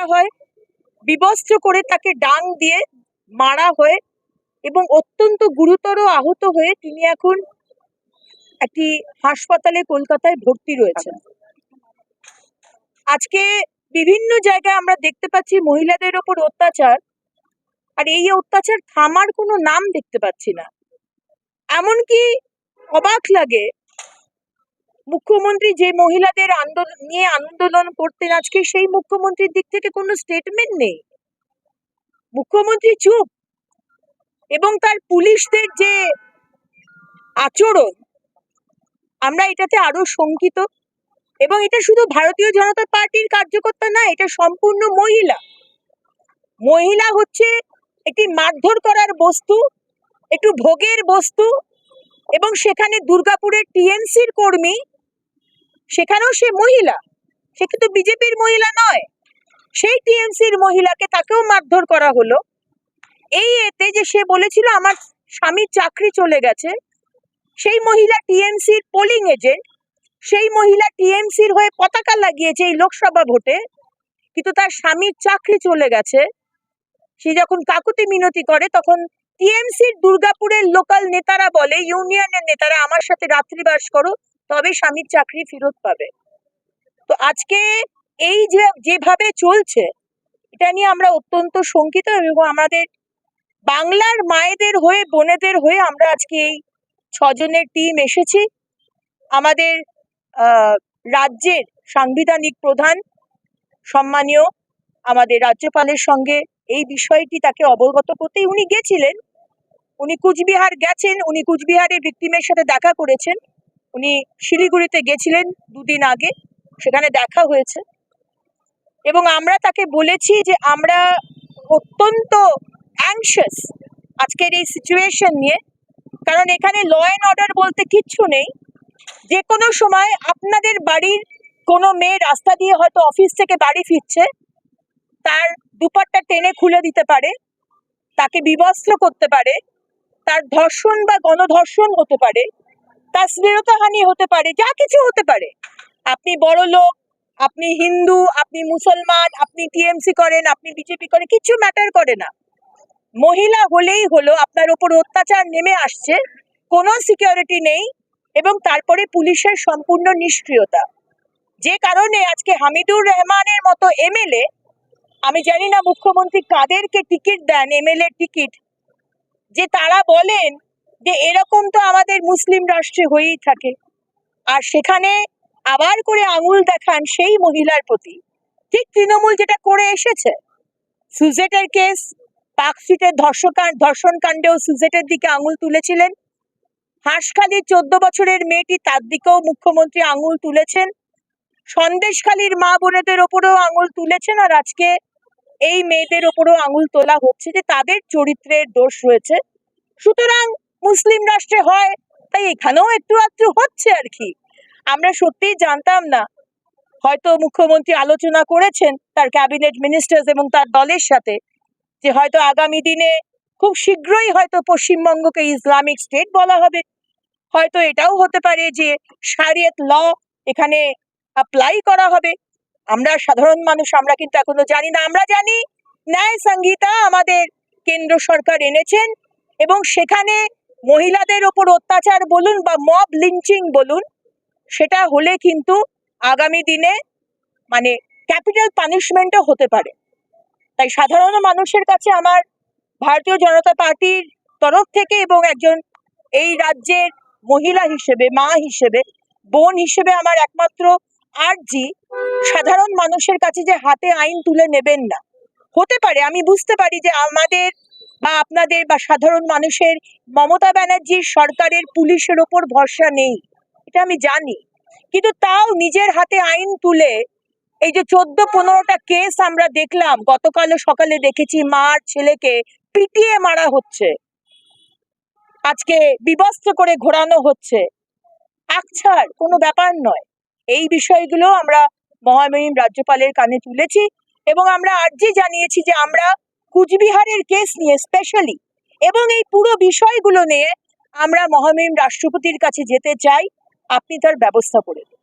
করা হয়, বিবস্ত্র করে তাকে ডাং দিয়ে মারা হয়ে এবং অত্যন্ত গুরুতর আহত হয়ে তিনি এখন একটি হাসপাতালে কলকাতায় ভর্তি রয়েছেন। আজকে বিভিন্ন জায়গায় আমরা দেখতে পাচ্ছি মহিলাদের ওপর অত্যাচার, আর এই অত্যাচার থামার কোনো নাম দেখতে পাচ্ছি না। এমনকি অবাক লাগে মুখ্যমন্ত্রী যে মহিলাদের আন্দোলন নিয়ে আন্দোলন করতেন আজকে, সেই মুখ্যমন্ত্রীর দিক থেকে কোনো স্টেটমেন্ট নেই। মুখ্যমন্ত্রী চুপ। এবং তার পুলিশদের যে আচরণ, আমরা এটাতে আরও শঙ্কিত। এবং এটা শুধু ভারতীয় জনতা পার্টির কার্যকর্তা না, এটা সম্পূর্ণ মহিলা। মহিলা হচ্ছে একটি মারধর করার বস্তু, একটু ভোগের বস্তু, এবং সেখানে দুর্গাপুরের টিএমসির কর্মী সেখানেও সে মহিলা। সে কিন্তু বিজেপির মহিলা নয়। সেই টিএমসির মহিলাকে তাকেও মারধর করা হলো। এই এতে যে সে বলেছিল, আমার স্বামীর চাকরি চলে গেছে। সেই মহিলা টিএমসির পোলিং এজেন্ট সেই মহিলা টিএমসির হয়ে পতাকা লাগিয়েছে এই লোকসভা ভোটে, কিন্তু তার স্বামীর চাকরি চলে গেছে। সে যখন কাকুতি মিনতি করে, তখন টিএমসির দুর্গাপুরের লোকাল নেতারা বলে ইউনিয়নের নেতারা, আমার সাথে রাত্রিবাস করো। তবে স্বামীর চাকরি ফেরত পাবে। তো আজকে এই যে, যেভাবে চলছে, এটা নিয়ে আমরা অত্যন্ত শঙ্কিত এবং আমাদের বাংলার মায়েদের হয়ে, বোনেদের হয়ে আমরা আজকে এই ছজনের টিম এসেছি। আমাদের রাজ্যের সাংবিধানিক প্রধান সম্মানীয় আমাদের রাজ্যপালের সঙ্গে এই বিষয়টি তাকে অবগত করতেই উনি গেছিলেন। উনি কুচবিহার গেছেন, উনি কুচবিহারের ভিক্টিমের সাথে দেখা করেছেন। উনি শিলিগুড়িতে গেছিলেন দুদিন আগে, সেখানে দেখা হয়েছে। এবং আমরা তাকে বলেছি যে আমরা অত্যন্ত অ্যাংশাস আজকের এই সিচুয়েশন নিয়ে। কারণ এখানে ল অ্যান্ড অর্ডার বলতে কিচ্ছু নেই। যে কোনো সময় আপনাদের বাড়ির কোনো মেয়ে রাস্তা দিয়ে হয়তো অফিস থেকে বাড়ি ফিরছে, তার দুপাট্টা টেনে খুলে দিতে পারে, তাকে বিবস্ত্র করতে পারে, তার ধর্ষণ বা গণধর্ষণ হতে পারে তার শ্লীলতাহানি হতে পারে, যা কিছু হতে পারে। আপনি বড় লোক, আপনি হিন্দু, আপনি মুসলমান, আপনি টিএমসি করেন, আপনি বিজেপি করেন, কিছু ম্যাটার করে না। মহিলা হলেই হলো আপনার ওপর অত্যাচার নেমে আসছে, কোনো সিকিউরিটি নেই এবং তারপরে পুলিশের সম্পূর্ণ নিষ্ক্রিয়তা। যে কারণে আজকে হামিদুর রহমানের মতো এমএলএ আমি জানি না মুখ্যমন্ত্রী কাদেরকে টিকিট দেন এমএলএ টিকিট যে তারা বলেন যে এরকম তো আমাদের মুসলিম রাষ্ট্রে হয়েই থাকে। আর সেখানে আবার করে আঙুল দেখান সেই মহিলার প্রতি। ঠিক তৃণমূল যেটা করে এসেছে, সুজেটের কেস, পার্কস্ট্রিটের ধর্ষকাণ্ড ধর্ষণ কাণ্ডেও সুজেটের দিকে আঙুল তুলেছিলেন। হাঁসখালির চোদ্দ বছরের মেয়েটি তার দিকেও মুখ্যমন্ত্রী আঙুল তুলেছেন। সন্দেশখালীর মা বোনেদের ওপরেও আঙুল তুলেছেন আর আজকে এই মেয়েদের ওপরেও আঙুল তোলা হচ্ছে যে তাদের চরিত্রের দোষ রয়েছে। সুতরাং মুসলিম রাষ্ট্রে হয়, তাই এখানেও একটু আধটু হচ্ছে আর কি। আমরা সত্যিই জানতাম না। হয়তো মুখ্যমন্ত্রী আলোচনা করেছেন তার ক্যাবিনেট মিনিস্টার্স এবং তার দলের সাথে যে হয়তো আগামী দিনে খুব শীঘ্রই হয়তো পশ্চিমবঙ্গকে ইসলামিক স্টেট বলা হবে। হয়তো এটাও হতে পারে যে শারিয়ত ল এখানে অ্যাপ্লাই করা হবে। আমরা সাধারণ মানুষ, আমরা কিন্তু এখনও জানি না। আমরা জানি ন্যায় সংহিতা আমাদের কেন্দ্র সরকার এনেছেন এবং সেখানে মহিলাদের ওপর অত্যাচার বলুন বা মব লিঞ্চিং বলুন, সেটা হলে কিন্তু আগামী দিনে মানে ক্যাপিটাল পানিশমেন্টও হতে পারে। তাই সাধারণ মানুষের কাছে আমার ভারতীয় জনতা পার্টির তরফ থেকে এবং একজন এই রাজ্যের মহিলা হিসেবে, মা হিসেবে, বোন হিসেবে আমার একমাত্র আর্জি সাধারণ মানুষের কাছে যে হাতে আইন তুলে নেবেন না। হতে পারে, আমি বুঝতে পারি যে আমাদের বা আপনাদের বা সাধারণ মানুষের মমতা ব্যানার্জির সরকারের পুলিশের ওপর ভরসা নেই। এটা আমি জানি। কিন্তু তাও নিজের হাতে আইন তুলে এই যে চোদ্দ পনেরোটা কেস আমরা দেখলাম, গতকালও সকালে দেখেছি মার ছেলেকে পিটিয়ে মারা হচ্ছে। আজকে বিবস্ত্র করে ঘোরানো হচ্ছে। আকছাড় কোনো ব্যাপার নয়। এই বিষয়গুলো আমরা মহামহিম রাজ্যপালের কানে তুলেছি এবং আমরা আর্জি জানিয়েছি যে আমরা কুচবিহারের কেস নিয়ে স্পেশালি এবং এই পুরো বিষয়গুলো নিয়ে আমরা মহামিম রাষ্ট্রপতির কাছে যেতে চাই আপনি তার ব্যবস্থা করে দিন।